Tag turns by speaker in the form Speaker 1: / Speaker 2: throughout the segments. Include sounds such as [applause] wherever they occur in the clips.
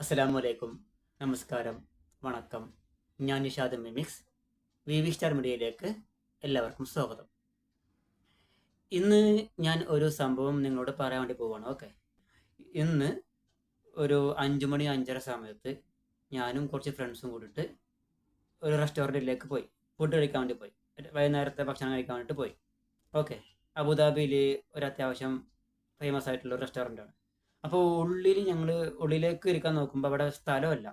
Speaker 1: അസ്സലാമു വലൈക്കും നമസ്കാരം. വണക്കം. ഞാൻ Nishad mimics V V star മീഡിയയിലേക്ക് എല്ലാവർക്കും സ്വാഗതം. ഇന്ന് ഞാൻ ഒരു സംഭവം നിങ്ങളോട് പറയാൻ വേണ്ടി പോവാണ്. ഓക്കെ. ഇന്ന് ഒരു അഞ്ചു മണി അഞ്ചര സമയത്ത് ഞാനും കുറച്ച് ഫ്രണ്ട്സും കൂടിയിട്ട് ഒരു റെസ്റ്റോറന്റിലേക്ക് പോയി. ഫുഡ് കഴിക്കാൻ വേണ്ടി പോയി. വൈകുന്നേരത്തെ ഭക്ഷണം കഴിക്കാൻ വേണ്ടിയിട്ട് പോയി. ഓക്കെ. അബുദാബിയിൽ ഒരു അത്യാവശ്യം ഫേമസ് ആയിട്ടുള്ള ഒരു റെസ്റ്റോറന്റാണ് അപ്പോൾ ഉള്ളിൽ ഞങ്ങൾ ഉള്ളിലേക്ക് ഇരിക്കാൻ നോക്കുമ്പോൾ അവിടെ സ്ഥലമല്ല.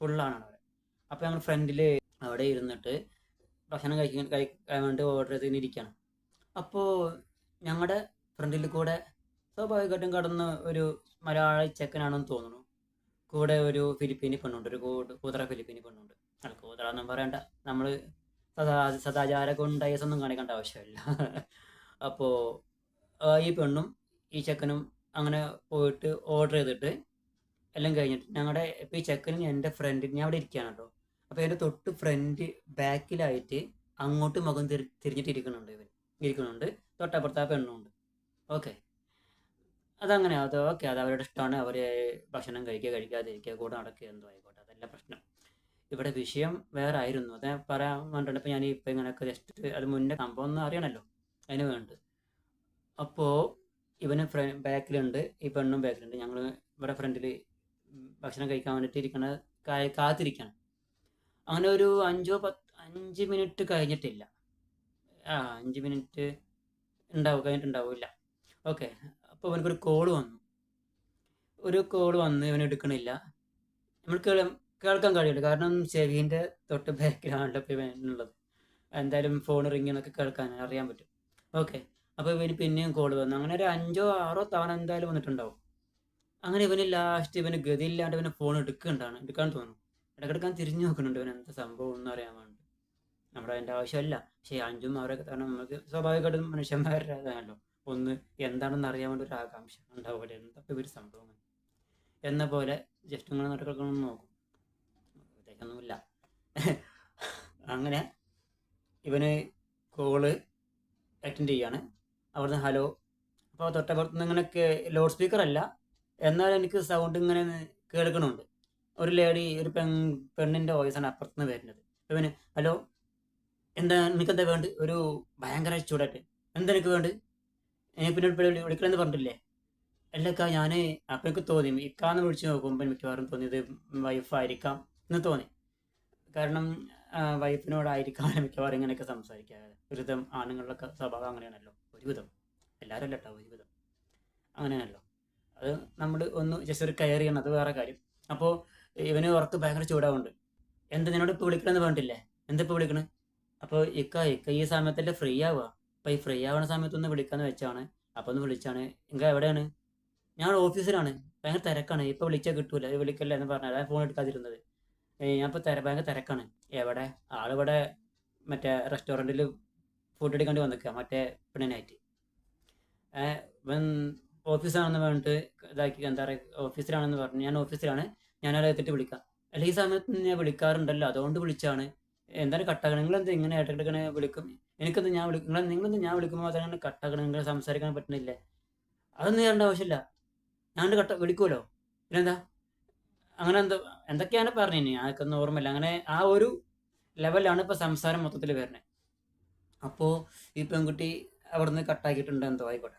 Speaker 1: ഫുള്ളാണ് അവിടെ അപ്പോൾ ഞങ്ങൾ ഫ്രണ്ടിൽ അവിടെ ഇരുന്നിട്ട് ഭക്ഷണം കഴിക്കാൻ കഴിക്കാൻ വേണ്ടി ഓർഡർ ചെയ്ത് ഇരിക്കുകയാണ് അപ്പോൾ ഞങ്ങളുടെ ഫ്രണ്ടിൽ കൂടെ സ്വാഭാവികമായിട്ടും കടന്ന് ഒരു മലയാളി ചെക്കനാണെന്ന് തോന്നുന്നു. കൂടെ ഒരു ഫിലിപ്പീനി പെണ്ണുണ്ട്. ഒരു കൂതറ ഫിലിപ്പീനി പെണ്ണുണ്ട്. അല്ല കൂതറ എന്നും പറയണ്ട. നമ്മൾ സദാ സദാചാര ഗുണ്ടൈസൊന്നും കാണിക്കേണ്ട ആവശ്യമില്ല. [laughs] അപ്പോൾ ഈ പെണ്ണും ഈ ചെക്കനും അങ്ങനെ പോയിട്ട് ഓർഡർ ചെയ്തിട്ട് എല്ലാം കഴിഞ്ഞിട്ട് ഞങ്ങളുടെ ഇപ്പോൾ ഈ ചെക്കനും എന്റെ ഫ്രണ്ട് ഞാൻ അവിടെ ഇരിക്കുകയാണ് കേട്ടോ അപ്പോൾ എന്റെ തൊട്ട് ഫ്രണ്ട് ബാക്കിലായിട്ട് അങ്ങോട്ട് മുഖം തിരി തിരിഞ്ഞിട്ട് ഇരിക്കുന്നുണ്ട് ഇവൻ. ഇരിക്കുന്നുണ്ട്. തൊട്ടപ്പുറത്ത് ആ പെണ്ണുണ്ട്. ഓക്കെ അതങ്ങനെ അത് ഓക്കെ അത് അവരുടെ ഇഷ്ടമാണ് അവർ ഭക്ഷണം കഴിക്കുക കഴിക്കാതിരിക്കുക കൂടെ നടക്കുക എന്തോ ആയിക്കോട്ടെ. അതല്ല പ്രശ്നം. ഇവിടെ വിഷയം വേറെ ആയിരുന്നു. അത് പറയാൻ വേണ്ടിയിട്ട് ഇപ്പോൾ ഞാൻ ഇപ്പം ഇങ്ങനെയൊക്കെ ജസ്റ്റ് അത് മുന്നേ സംഭവം ഒന്നും അറിയണമല്ലോ അതിന് വേണ്ടി അപ്പോൾ ഇവന് ഫ്ര ബാക്കിലുണ്ട് ഈ പെണ്ണും ബാക്കിലുണ്ട്. ഞങ്ങൾ ഇവിടെ ഫ്രണ്ടിൽ ഭക്ഷണം കഴിക്കാൻ വേണ്ടിയിട്ട് ഇരിക്കണ കാ- കാത്തിരിക്കണം. അങ്ങനെ ഒരു അഞ്ചോ പത്ത് അഞ്ച് മിനിറ്റ് കഴിഞ്ഞിട്ടില്ല. ആ അഞ്ച് മിനിറ്റ് ഉണ്ടാവും കഴിഞ്ഞിട്ടുണ്ടാവില്ല. ഓക്കെ അപ്പോൾ ഇവനക്കൊരു കോൾ വന്നു. ഒരു കോൾ വന്ന് ഇവൻ എടുക്കണില്ല. നമ്മൾ കേൾ കേൾക്കാൻ കഴിയില്ല. കാരണം ചെവീന്റെ തൊട്ട് ബാക്കിലാണല്ലോ ഇപ്പോൾ ഇവനുള്ളത് എന്തായാലും ഫോൺ റിങ്ങിന്നൊക്കെ കേൾക്കാൻ അറിയാൻ പറ്റും. ഓക്കെ. അപ്പോൾ ഇവന് പിന്നെയും കോൾ വന്നു. അങ്ങനെ ഒരു അഞ്ചോ ആറോ തവണ എന്തായാലും വന്നിട്ടുണ്ടാവും. അങ്ങനെ ഇവന് ലാസ്റ്റ് ഇവന് ഗതിയില്ലാണ്ട് ഇവന് ഫോൺ എടുക്കുന്നുണ്ടാണ് എടുക്കാൻ തോന്നുന്നു. ഇടക്കിടക്കാൻ തിരിഞ്ഞു നോക്കുന്നുണ്ട് ഇവൻ എന്താ സംഭവം എന്ന് അറിയാൻ വേണ്ടി നമ്മുടെ അതിന്റെ ആവശ്യമല്ല. പക്ഷേ അഞ്ചും ആറൊക്കെ തവണ നമുക്ക് സ്വാഭാവികമായിട്ടും മനുഷ്യന്മാരുടെ അതാണല്ലോ ഒന്ന് എന്താണെന്ന് അറിയാൻ വേണ്ടി ഒരു ആകാംക്ഷ ഉണ്ടാവില്ല എന്താ ഇവർ സംഭവം എന്ന. പോലെ ജസ്റ്റ് ഇങ്ങനെ നടക്കണം നോക്കും. പ്രത്യേകിച്ചൊന്നുമില്ല. [laughs] അങ്ങനെ ഇവന് കോൾ അറ്റൻഡ് ചെയ്യാണ്. അവിടുന്ന് ഹലോ. അപ്പോൾ തൊട്ടപ്പുറത്ത് നിന്ന് ഇങ്ങനെ ലൗഡ് സ്പീക്കർ അല്ല എന്നാൽ എനിക്ക് സൗണ്ട് ഇങ്ങനെ കേൾക്കണുണ്ട്. ഒരു ലേഡി ഒരു പെൺ പെണ്ണിന്റെ വോയിസാണ് അപ്പുറത്ത് നിന്ന് വരുന്നത്. പിന്നെ ഹലോ എന്താ എനിക്കെന്താ വേണ്ട ഒരു ഭയങ്കര ചൂടായിട്ട്. എന്താ എനിക്ക് വേണ്ട പിന്നെ വിളിക്കണമെന്ന് പറഞ്ഞിട്ടില്ലേ? അല്ലക്കാ ഞാൻ അപ്പം എനിക്ക് തോന്നി. ഇക്കാന്ന് വിളിച്ച് നോക്കുമ്പോൾ മിക്കവാറും തോന്നിയത് വൈഫായിരിക്കാം എന്ന് തോന്നി. കാരണം വൈഫിനോടായിരിക്കാം [laughs] മിക്കവാറും ഇങ്ങനെയൊക്കെ സംസാരിക്കാതെ ഒരുതം ആണുങ്ങളിലൊക്കെ സ്വഭാവം അങ്ങനെയാണല്ലോ. ഒരുവിധം. എല്ലാവരും അല്ല കേട്ടോ ഒരുവിധം. അങ്ങനെയാണല്ലോ. അത് നമ്മൾ ഒന്ന് ജസ്റ്റ് ഒരു കെയർ ചെയ്യണം അത് വേറെ കാര്യം. അപ്പോൾ ഇവന് ഉറക്ക് ഭയങ്കര ചൂടാവുണ്ട്. എന്ത് നിന്നോട് ഇപ്പോൾ വിളിക്കണമെന്ന് പറഞ്ഞിട്ടില്ലേ? എന്താ ഇപ്പോൾ വിളിക്കണേ? അപ്പോൾ ഇക്ക ഇക്ക ഈ സമയത്തല്ലേ ഫ്രീ ആവുക അപ്പോൾ ഈ ഫ്രീ ആവുന്ന സമയത്തൊന്ന് വിളിക്കാന്ന് വെച്ചാണ്. അപ്പോൾ ഒന്ന് വിളിച്ചാണ്. ഇങ്ക എവിടെയാണ്? ഞാൻ ഓഫീസിലാണ്. ഭയങ്കര തിരക്കാണ്. ഇപ്പോൾ വിളിച്ചാൽ കിട്ടൂല. വിളിക്കല്ല? എന്ന് പറഞ്ഞാൽ ഫോൺ എടുക്കാതിരുന്നത്. ഞാൻ ഇപ്പോൾ തിര ഭയങ്കര തിരക്കാണ്. എവിടെ? ആളിവിടെ മറ്റേ റെസ്റ്റോറന്റിൽ ഫുഡ് എടുക്കാണ്ട് വന്നിക്കുക മറ്റേ പെണ്ണിനായിട്ട്. ഇവൻ ഓഫീസാണെന്ന് പറഞ്ഞിട്ട് ഇതാക്കി എന്താ പറയുക ഓഫീസിലാണെന്ന് പറഞ്ഞു ഞാൻ ഓഫീസിലാണ് ഞാൻ അവിടെ വിളിക്കാം. അല്ല ഈ സമയത്ത് ഞാൻ വിളിക്കാറുണ്ടല്ലോ അതുകൊണ്ട് വിളിച്ചാണ്. എന്താണ് കട്ടാക്കണം എന്താ ഇങ്ങനെ ഏട്ടെടുക്കണേ വിളിക്കും? എനിക്കെന്താ ഞാൻ വിളിക്കും നിങ്ങൾ നിങ്ങളെന്താ ഞാൻ വിളിക്കുമ്പോൾ മാത്രമാണ് കട്ടാക്കണം സംസാരിക്കാൻ പറ്റുന്നില്ലേ. അതൊന്നും ചെയ്യേണ്ട ആവശ്യമില്ല. ഞാൻ കട്ട വിളിക്കുമല്ലോ പിന്നെന്താ? അങ്ങനെ എന്താ എന്തൊക്കെയാണ് പറഞ്ഞിനി? ഒന്നും ഓർമ്മയില്ല. അങ്ങനെ ആ ഒരു ലെവലാണ് ഇപ്പോൾ സംസാരം മൊത്തത്തിൽ വരുന്നത് അപ്പോൾ ഈ പെൺകുട്ടി അവിടുന്ന് കട്ടാക്കിയിട്ടുണ്ട് എന്തോ ആയിക്കോട്ടെ.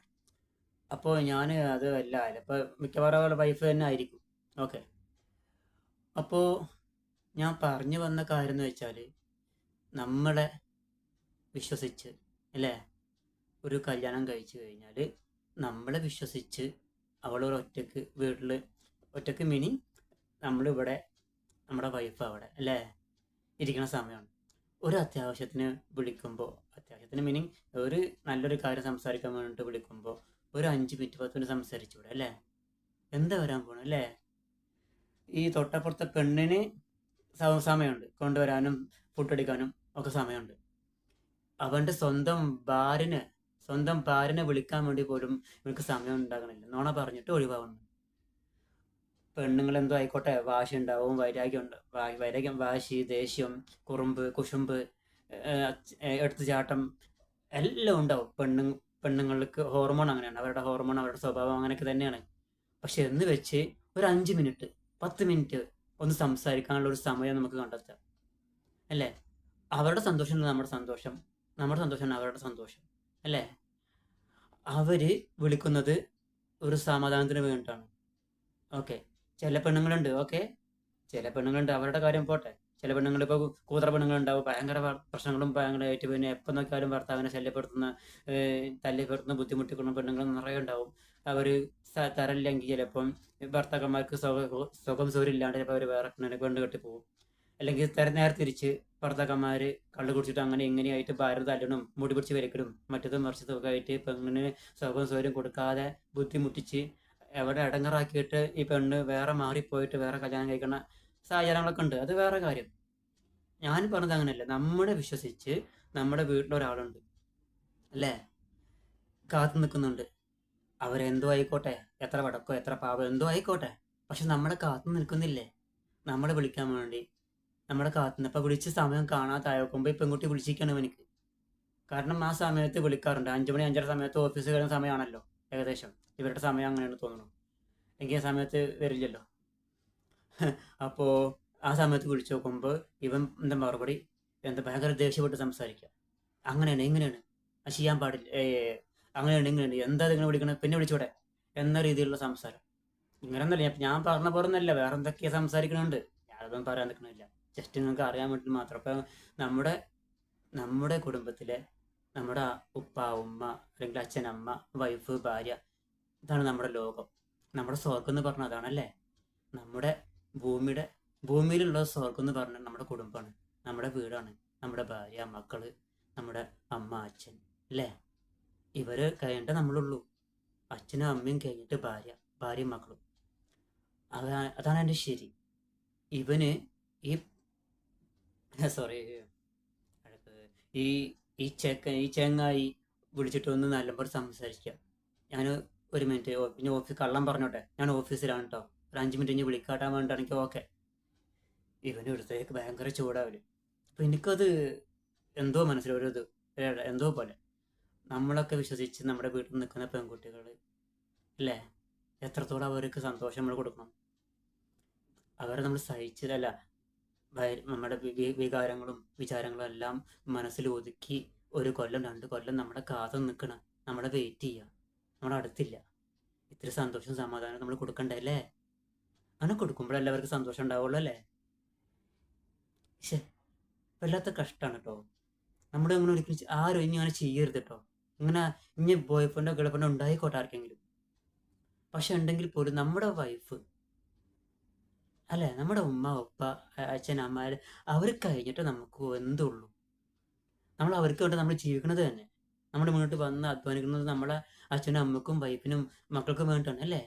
Speaker 1: അപ്പോൾ ഞാൻ അത് അല്ല ഇപ്പോൾ മിക്കവാറും അവളുടെ വൈഫ് തന്നെ ആയിരിക്കും. ഓക്കെ അപ്പോൾ ഞാൻ പറഞ്ഞു വന്ന കാര്യം എന്ന് വെച്ചാൽ നമ്മളെ വിശ്വസിച്ച് അല്ലേ? ഒരു കല്യാണം കഴിച്ചു കഴിഞ്ഞാൽ നമ്മളെ വിശ്വസിച്ച് അവളൊരു ഒറ്റയ്ക്ക് വീട്ടിൽ ഒറ്റയ്ക്ക് മിനി നമ്മളിവിടെ നമ്മുടെ വൈഫ് അവിടെ അല്ലേ? ഇരിക്കുന്ന സമയമാണ്. ഒരു അത്യാവശ്യത്തിന് വിളിക്കുമ്പോൾ അത്യാവശ്യത്തിന് മീനിങ് ഒരു നല്ലൊരു കാര്യം സംസാരിക്കാൻ വേണ്ടിയിട്ട് വിളിക്കുമ്പോൾ ഒരു അഞ്ച് മിനിറ്റ് പത്ത് മിനിറ്റ് സംസാരിച്ചൂടെ അല്ലേ? എന്താ വരാൻ പോണു അല്ലേ? ഈ തൊട്ടപ്പുറത്തെ പെണ്ണിന് സമയമുണ്ട്. കൊണ്ടുവരാനും ഫുഡടിക്കാനും ഒക്കെ സമയമുണ്ട്. അവന്റെ സ്വന്തം ഭാര്യനെ സ്വന്തം ഭാര്യനെ വിളിക്കാൻ വേണ്ടി പോലും ഇവർക്ക് സമയം ഉണ്ടാകണില്ല. നോണ പറഞ്ഞിട്ട് ഒഴിവാകുന്നു പെണ്ണുങ്ങൾ എന്തോ ആയിക്കോട്ടെ വാശി ഉണ്ടാവും വൈരാഗ്യം ഉണ്ട് വൈരാഗ്യം വാശി ദേഷ്യം കുറുമ്പ് കുശുമ്പ് എടുത്തുചാട്ടം എല്ലാം ഉണ്ടാവും. പെണ്ണു പെണ്ണുങ്ങൾക്ക് ഹോർമോൺ അങ്ങനെയാണ്. അവരുടെ ഹോർമോൺ അവരുടെ സ്വഭാവം അങ്ങനെയൊക്കെ തന്നെയാണ്. പക്ഷെ എന്ന് വെച്ച് ഒരു അഞ്ച് മിനിറ്റ് പത്ത് മിനിറ്റ് ഒന്ന് സംസാരിക്കാനുള്ള ഒരു സമയം നമുക്ക് കണ്ടെത്താം. അല്ലേ? അവരുടെ സന്തോഷം നമ്മുടെ സന്തോഷം. നമ്മുടെ സന്തോഷമാണ് അവരുടെ സന്തോഷം. അല്ലേ? അവർ വിളിക്കുന്നത് ഒരു സമാധാനത്തിന് വേണ്ടിയിട്ടാണ്. ഓക്കെ. ചില പെണ്ണുങ്ങളുണ്ട് ഓക്കെ ചില പെണ്ണുങ്ങളുണ്ട് അവരുടെ കാര്യം പോട്ടെ. ചില പെണ്ണുങ്ങൾ ഇപ്പോൾ കൂതറ പെണ്ണുങ്ങളുണ്ടാവും ഭയങ്കര പ്രശ്നങ്ങളും ഭയങ്കരമായിട്ട് പിന്നെ എപ്പോൾ നോക്കിയാലും ഭർത്താവിനെ ശല്യപ്പെടുത്തുന്ന തല്ലിപ്പെടുത്തുന്ന ബുദ്ധിമുട്ടിക്കുന്ന പെണ്ണുങ്ങൾ നിറയെ ഉണ്ടാവും. അവർ തരല്ലെങ്കിൽ ചിലപ്പം ഭർത്താക്കന്മാർക്ക് സുഖം സുഖം സൗകര്യമില്ലാണ്ട് ചിലപ്പോൾ അവർ വേറെ പെണ്ണിനെ പെണ്ണ് കെട്ടി പോകും. അല്ലെങ്കിൽ തര നേരെ തിരിച്ച് ഭർത്താക്കന്മാർ കള്ളു കുടിച്ചിട്ട് അങ്ങനെ ഇങ്ങനെയായിട്ട് ഭാര്യ തല്ലണം മുടി പിടിച്ച് വലിക്കലും മറ്റതും മറിച്ചതും ഒക്കെ ആയിട്ട് പെണ്ണിന് സുഖം സൗകര്യം കൊടുക്കാതെ ബുദ്ധിമുട്ടിച്ച് എവിടെ ഇടങ്ങറാക്കിയിട്ട് ഈ പെണ്ണ് വേറെ മാറിപ്പോയിട്ട് വേറെ കല്യാണം കഴിക്കുന്ന സാഹചര്യങ്ങളൊക്കെ ഉണ്ട്. അത് വേറെ കാര്യം. ഞാൻ പറഞ്ഞത് അങ്ങനെയല്ല. നമ്മളെ വിശ്വസിച്ച് നമ്മുടെ വീട്ടിലൊരാളുണ്ട് അല്ലേ? കാത്തു നിൽക്കുന്നുണ്ട്. അവരെന്തോ ആയിക്കോട്ടെ? എത്ര വടക്കോ എത്ര പാവോ എന്തോ ആയിക്കോട്ടെ. പക്ഷെ നമ്മളെ കാത്തു നിൽക്കുന്നില്ലേ? നമ്മളെ വിളിക്കാൻ വേണ്ടി. നമ്മളെ കാത്തു ഇപ്പം വിളിച്ച് സമയം കാണാതായക്കുമ്പോൾ ഈ പെൺകുട്ടി വിളിച്ചിരിക്കണം എനിക്ക്? കാരണം ആ സമയത്ത് വിളിക്കാറുണ്ട്. അഞ്ചു മണി അഞ്ചര സമയത്ത് ഓഫീസ് കഴിയുന്ന സമയമാണല്ലോ ഏകദേശം. ഇവരുടെ സമയം അങ്ങനെയാണ് തോന്നുന്നു. എനിക്ക് ആ സമയത്ത് വരില്ലല്ലോ. [laughs] അപ്പോൾ ആ സമയത്ത് വിളിച്ചു നോക്കുമ്പോൾ ഇവൻ എന്താ മറുപടി? എന്താ ഭയങ്കര ദേഷ്യപ്പെട്ട് സംസാരിക്കുക അങ്ങനെയാണ് ഇങ്ങനെയാണ്. അത് ചെയ്യാൻ പാടില്ല. അങ്ങനെയാണ് ഇങ്ങനെയാണ്. എന്താ നിങ്ങൾ വിളിക്കണത് പിന്നെ വിളിച്ചൂടെ. എന്ന രീതിയിലുള്ള സംസാരം. ഇങ്ങനെയൊന്നല്ല ഞാൻ- പറഞ്ഞ പോറൊന്നല്ല വേറെ എന്തൊക്കെയാ സംസാരിക്കണുണ്ട്? ഞാനതൊന്നും പറയാൻ നിൽക്കണില്ല ജസ്റ്റ് നിങ്ങൾക്ക് അറിയാൻ വേണ്ടി മാത്രം. അപ്പം നമ്മുടെ നമ്മുടെ കുടുംബത്തിലെ നമ്മുടെ ഉപ്പ ഉമ്മ അല്ലെങ്കിൽ അച്ഛൻ അമ്മ വൈഫ് ഭാര്യ ഇതാണ് നമ്മുടെ ലോകം. നമ്മുടെ സ്വർഗം എന്ന് പറഞ്ഞാൽ അതാണല്ലേ? നമ്മുടെ ഭൂമിയുടെ ഭൂമിയിലുള്ള സ്വർഗം എന്ന് പറഞ്ഞാൽ നമ്മുടെ കുടുംബമാണ് നമ്മുടെ വീടാണ് നമ്മുടെ ഭാര്യ മക്കൾ നമ്മുടെ അമ്മ അച്ഛൻ അല്ലേ? ഇവർ കഴിഞ്ഞിട്ട് നമ്മളുള്ളൂ. അച്ഛനും അമ്മയും കഴിഞ്ഞിട്ട് ഭാര്യ ഭാര്യയും മക്കളും. അതാണ് അതാണ് എന്റെ ശരി. ഇവന് ഈ സോറി ഈ ഈ ചെക്ക ഈ ചെങ്ങായി വിളിച്ചിട്ട് ഒന്ന് നല്ലപോലെ സംസാരിക്കാം. ഞാൻ ഒരു മിനിറ്റ്. പിന്നെ ഓഫീസ് കള്ളം പറഞ്ഞോട്ടെ. ഞാൻ ഓഫീസിലാണ് കേട്ടോ ഒരു അഞ്ച് മിനിറ്റ് ഇനി വിളിക്കാട്ടാൻ വേണ്ടിയിട്ടാണെങ്കിൽ ഓക്കെ. ഇവന് എടുത്തേക്ക് ഭയങ്കര ചൂടാവില്ല അപ്പം എനിക്കത് എന്തോ മനസ്സിലൊരു ഇത് എന്തോ പോലെ. നമ്മളൊക്കെ വിശ്വസിച്ച് നമ്മുടെ വീട്ടിൽ നിൽക്കുന്ന പെൺകുട്ടികൾ അല്ലേ എത്രത്തോളം അവർക്ക് സന്തോഷം നമ്മൾ കൊടുക്കണം. അവരെ നമ്മൾ സഹിച്ചതല്ല. നമ്മുടെ വികാരങ്ങളും വിചാരങ്ങളും എല്ലാം മനസ്സിൽ ഒതുക്കി ഒരു കൊല്ലം രണ്ട് കൊല്ലം നമ്മുടെ കാതം നിൽക്കണം. നമ്മളെ വെയിറ്റ് ചെയ്യുക നമ്മുടെ അടുത്തില്ല. ഇത്ര സന്തോഷം സമാധാനം നമ്മൾ കൊടുക്കണ്ടേ അല്ലേ? അങ്ങനെ കൊടുക്കുമ്പോഴല്ലേ അവർക്ക് സന്തോഷം ഉണ്ടാവുള്ളൂ അല്ലേ? ശേ വല്ലാത്ത കഷ്ടമാണ് കേട്ടോ നമ്മുടെ അങ്ങനെ ഒരിക്കലും ആരും ഇനി അങ്ങനെ ചെയ്യരുത് കേട്ടോ ഇങ്ങനെ ഇനി ബോയ് ഫ്രണ്ടോ ഗേൾ ഫ്രണ്ടോ ഉണ്ടായിക്കോട്ടെ ആർക്കെങ്കിലും. പക്ഷെ ഉണ്ടെങ്കിൽ പോലും നമ്മുടെ വൈഫ് അല്ലെ? നമ്മുടെ ഉമ്മ ഉപ്പ അച്ഛൻ അമ്മ അവർ കഴിഞ്ഞിട്ട് നമുക്ക് എന്തുള്ളൂ. നമ്മൾ അവർക്ക് വേണ്ടി നമ്മൾ ജീവിക്കുന്നത് തന്നെ. നമ്മുടെ മുന്നോട്ട് വന്ന് അധ്വാനിക്കുന്നത് നമ്മളെ അച്ഛനും അമ്മക്കും വൈഫിനും മക്കൾക്കും വേണ്ടിയിട്ടാണ് അല്ലേ?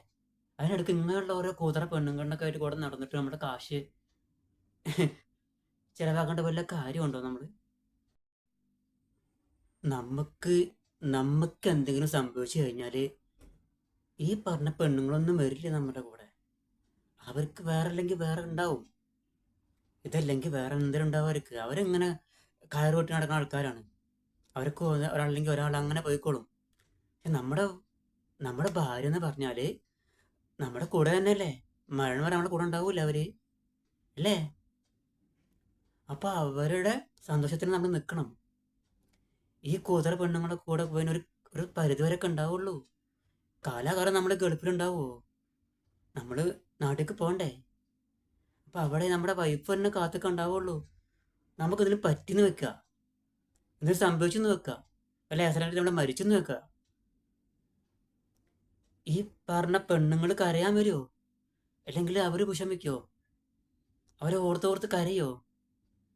Speaker 1: അതിനിടയ്ക്ക് ഇങ്ങനെയുള്ള ഓരോ കൂതറ പെണ്ണുങ്ങളിനൊക്കെ ആയിട്ട് കൂടെ നടന്നിട്ട് നമ്മുടെ കാശ് [laughs] ചിലവാക്കേണ്ട വല്ല കാര്യമുണ്ടോ നമ്മൾ നമുക്ക് നമുക്ക് എന്തെങ്കിലും സംഭവിച്ചു കഴിഞ്ഞാൽ ഈ പറഞ്ഞ പെണ്ണുങ്ങളൊന്നും വരില്ല നമ്മുടെ കൂടെ. അവർക്ക് വേറെ അല്ലെങ്കിൽ വേറെ ഉണ്ടാവും. ഇതല്ലെങ്കിൽ വേറെ എന്തെങ്കിലും ഉണ്ടാവും അവർക്ക്? അവരിങ്ങനെ കയറുപൊട്ടി നടക്കുന്ന ആൾക്കാരാണ്. അവർക്ക് ഒരാളില്ലെങ്കിൽ ഒരാൾ അങ്ങനെ പോയിക്കോളും. നമ്മുടെ നമ്മുടെ ഭാര്യ എന്ന് പറഞ്ഞാൽ നമ്മുടെ കൂടെ തന്നെ അല്ലേ മരണം വരെ നമ്മുടെ കൂടെ ഉണ്ടാവൂല അവർ. അല്ലേ? അപ്പൊ അവരുടെ സന്തോഷത്തിന് നമ്മൾ നിൽക്കണം. ഈ കൂതറ പെണ്ണുങ്ങളുടെ കൂടെ പോയിന് ഒരു ഒരു പരിധി വരെയൊക്കെ ഉണ്ടാവുള്ളൂ. കാലാകാലം നമ്മൾ ഗൾഫിലുണ്ടാവുമോ നമ്മൾ നാട്ടിലേക്ക് പോകണ്ടേ? അപ്പൊ അവിടെ നമ്മുടെ വൈഫ് തന്നെ കാത്തൊക്കെ ഉണ്ടാവുള്ളൂ. നമുക്കിതിൽ പറ്റിന്ന് വെക്കുക. എന്തെങ്കിലും സംഭവിച്ചെന്ന് വെക്കുക വല്ല ആക്സിഡന്റ് നമ്മൾ മരിച്ചെന്ന് വെക്കുക ഈ പറഞ്ഞ പെണ്ണുങ്ങൾ കരയാൻ വരുമോ അല്ലെങ്കിൽ അവർ വിഷമിക്കോ അവരെ ഓർത്ത് ഓർത്ത് കരയോ?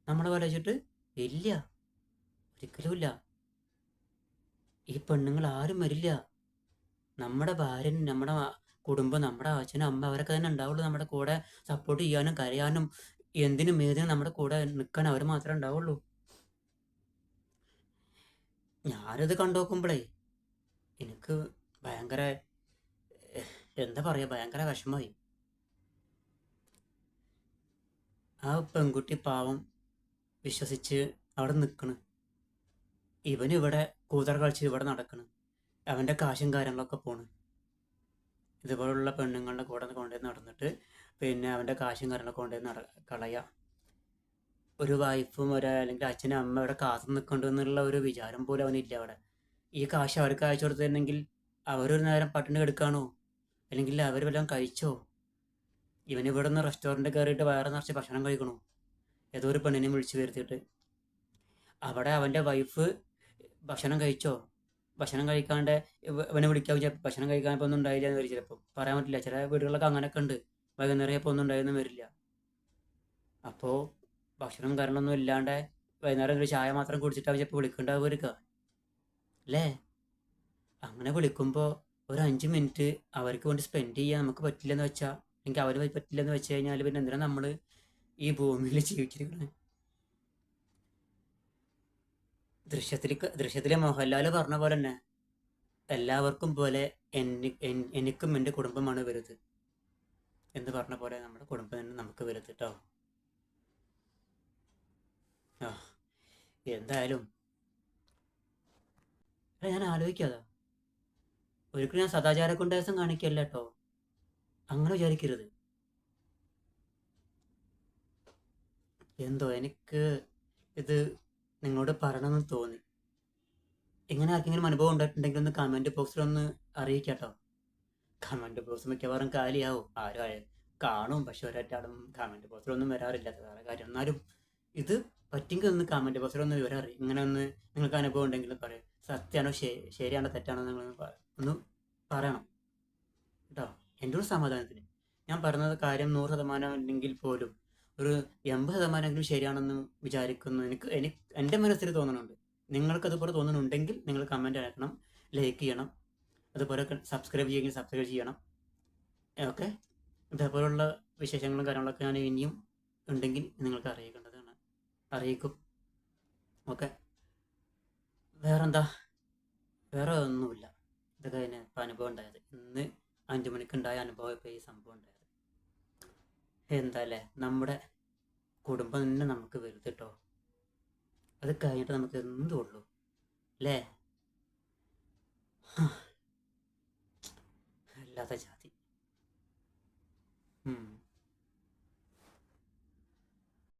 Speaker 1: നമ്മളെ വലച്ചിട്ട് ഇല്ല. ഒരിക്കലുമില്ല ഈ പെണ്ണുങ്ങൾ ആരും വരില്ല. നമ്മുടെ ഭാര്യനും നമ്മുടെ കുടുംബം നമ്മുടെ അച്ഛനും അമ്മ അവരൊക്കെ തന്നെ ഉണ്ടാവുള്ളൂ. നമ്മുടെ കൂടെ സപ്പോർട്ട് ചെയ്യാനും കരയാനും എന്തിനും ഏതിനും നമ്മുടെ കൂടെ നിൽക്കാൻ അവർ മാത്രമേ ഉണ്ടാവുള്ളൂ. ഞാനിത് കണ്ടു നോക്കുമ്പോഴേ എനിക്ക് ഭയങ്കര എന്താ പറയാ ഭയങ്കര വിഷമമായി ആ പെൺകുട്ടി പാവം വിശ്വസിച്ച് അവിടെ നിൽക്കണ് ഇവൻ ഇവിടെ കൂതറ കളിച്ച് ഇവിടെ നടക്കണ്. അവന്റെ കാശും കാര്യങ്ങളൊക്കെ പോണ്. ഇതുപോലുള്ള പെണ്ണുങ്ങളുടെ കൂടെ കൊണ്ടുപോയി നടന്നിട്ട് പിന്നെ അവന്റെ കാശും കാര്യങ്ങളൊക്കെ കൊണ്ടുപോയി നട കളയുക ഒരു വൈഫും ഒരു അല്ലെങ്കിൽ അച്ഛനും അമ്മ ഇവിടെ കാത്തു നിൽക്കണ്ടു എന്നുള്ള ഒരു വിചാരം പോലും അവനില്ല അവിടെ. ഈ കാശ് അവർക്ക് അയച്ചു കൊടുത്തിരുന്നെങ്കിൽ അവരൊരു നേരം പട്ടിണി കിടക്കാണോ? അല്ലെങ്കിൽ അവർ വല്ലതും കഴിച്ചോ? ഇവൻ ഇവിടെ നിന്ന് റെസ്റ്റോറന്റ് കയറിയിട്ട് വയറ് നിറച്ച് ഭക്ഷണം കഴിക്കണു? ഏതോ ഒരു പെണ്ണിനെ വിളിച്ചു വരുത്തിയിട്ട്. അവിടെ അവന്റെ വൈഫ് ഭക്ഷണം കഴിച്ചോ? ഭക്ഷണം കഴിക്കാണ്ട് ഇവ- ഇവനെ വിളിക്കാൻ ഭക്ഷണം കഴിക്കാൻ ഇപ്പോൾ ഒന്നും ഉണ്ടായില്ല എന്ന് വരും ചിലപ്പോൾ പറയാൻ പറ്റില്ല. ചില വീടുകളൊക്കെ അങ്ങനെയൊക്കെ ഉണ്ട്. വൈകുന്നേരം ഇപ്പോൾ ഒന്നും ഉണ്ടായെന്ന് വരില്ല. അപ്പോൾ ഭക്ഷണം കാരണമൊന്നും ഇല്ലാണ്ട് വൈകുന്നേരം ഒരു ചായ മാത്രം കുടിച്ചിട്ടാവും ചിലപ്പോൾ വിളിക്കണ്ടാവുക അല്ലേ? അങ്ങനെ വിളിക്കുമ്പോൾ ഒരു അഞ്ച് മിനിറ്റ് അവർക്ക് വേണ്ടി സ്പെൻഡ് ചെയ്യാൻ നമുക്ക് പറ്റില്ലെന്ന് വെച്ചാൽ അല്ലെങ്കിൽ അവർ പറ്റില്ലെന്ന് വെച്ച് കഴിഞ്ഞാൽ പിന്നെ എന്തിനാ നമ്മൾ ഈ ഭൂമിയിൽ ജീവിച്ചിരിക്കുന്നത് ദൃശ്യത്തിൽ ദൃശ്യത്തിലെ മോഹൻലാൽ പറഞ്ഞ പോലെ തന്നെ എല്ലാവർക്കും പോലെ എനിക്കും എന്റെ കുടുംബമാണ് വലുത് എന്ന് പറഞ്ഞ പോലെ നമ്മുടെ കുടുംബം തന്നെ നമുക്ക് വലുത് കേട്ടോ ആ എന്തായാലും? ഞാൻ ആലോചിക്കാതാ. ഒരിക്കലും ഞാൻ സദാചാര കൊണ്ടേസം കാണിക്കല്ല കേട്ടോ അങ്ങനെ വിചാരിക്കരുത്. എന്തോ എനിക്ക് ഇത് നിങ്ങളോട് പറയണമെന്ന് തോന്നി. ഇങ്ങനെ ആർക്കെങ്കിലും അനുഭവം ഉണ്ടായിട്ടുണ്ടെങ്കിൽ ഒന്ന് കമന്റ് ബോക്സിൽ ഒന്ന് അറിയിക്കാട്ടോ കമന്റ് ബോക്സ് മിക്കവാറും കാലിയാവും. ആരും കാണും പക്ഷെ ഒരാറ്റാളും കമന്റ് ബോക്സിലൊന്നും വരാറില്ല. വേറെ കാര്യം. എന്നാലും ഇത് പറ്റിയെങ്കിൽ ഒന്ന് കമന്റ് ബോക്സിലൊന്ന് വിവരം അറിയും ഇങ്ങനെ ഒന്ന് നിങ്ങൾക്ക് അനുഭവം ഉണ്ടെങ്കിൽ പറയും. സത്യമാണോ ശരിയാണോ? തെറ്റാണോ? നിങ്ങൾ ഒന്ന് പറയണം. കേട്ടോ? എന്റെ ഒരു സമാധാനത്തിന്. ഞാൻ പറഞ്ഞത് കാര്യം നൂറ് ശതമാനം ഉണ്ടെങ്കിൽ പോലും ഒരു എൺപത് ശതമാനമെങ്കിലും ശരിയാണെന്ന് വിചാരിക്കുന്നു. എനിക്ക് എനിക്ക് എന്റെ മനസ്സിൽ തോന്നുന്നുണ്ട്. നിങ്ങൾക്ക് അതുപോലെ തോന്നുന്നുണ്ടെങ്കിൽ നിങ്ങൾ കമന്റ് അയക്കണം ലൈക്ക് ചെയ്യണം. അതുപോലെ സബ്സ്ക്രൈബ് ചെയ്യുമെങ്കിൽ സബ്സ്ക്രൈബ് ചെയ്യണം. ഓക്കെ ഇതേപോലുള്ള വിശേഷങ്ങളും കാര്യങ്ങളൊക്കെ ഞാൻ ഇനിയും ഉണ്ടെങ്കിൽ നിങ്ങൾക്ക് അറിയിക്കേണ്ടതാണ്. അറിയിക്കും. ഓക്കെ. വേറെന്താ? വേറെ ഒന്നുമില്ല. ഇതൊക്കെ അതിന് ഇപ്പം അനുഭവം ഉണ്ടായത്. ഇന്ന് അഞ്ചു മണിക്കുണ്ടായ അനുഭവം ഇപ്പോൾ ഈ സംഭവം ഉണ്ടായത്. എന്താ അല്ലേ നമ്മുടെ കുടുംബം തന്നെ നമുക്ക് വലുത് കേട്ടോ അത് കഴിഞ്ഞിട്ട് നമുക്ക് എന്തുള്ളൂ അല്ലേ? അല്ലാത്ത ജാതി.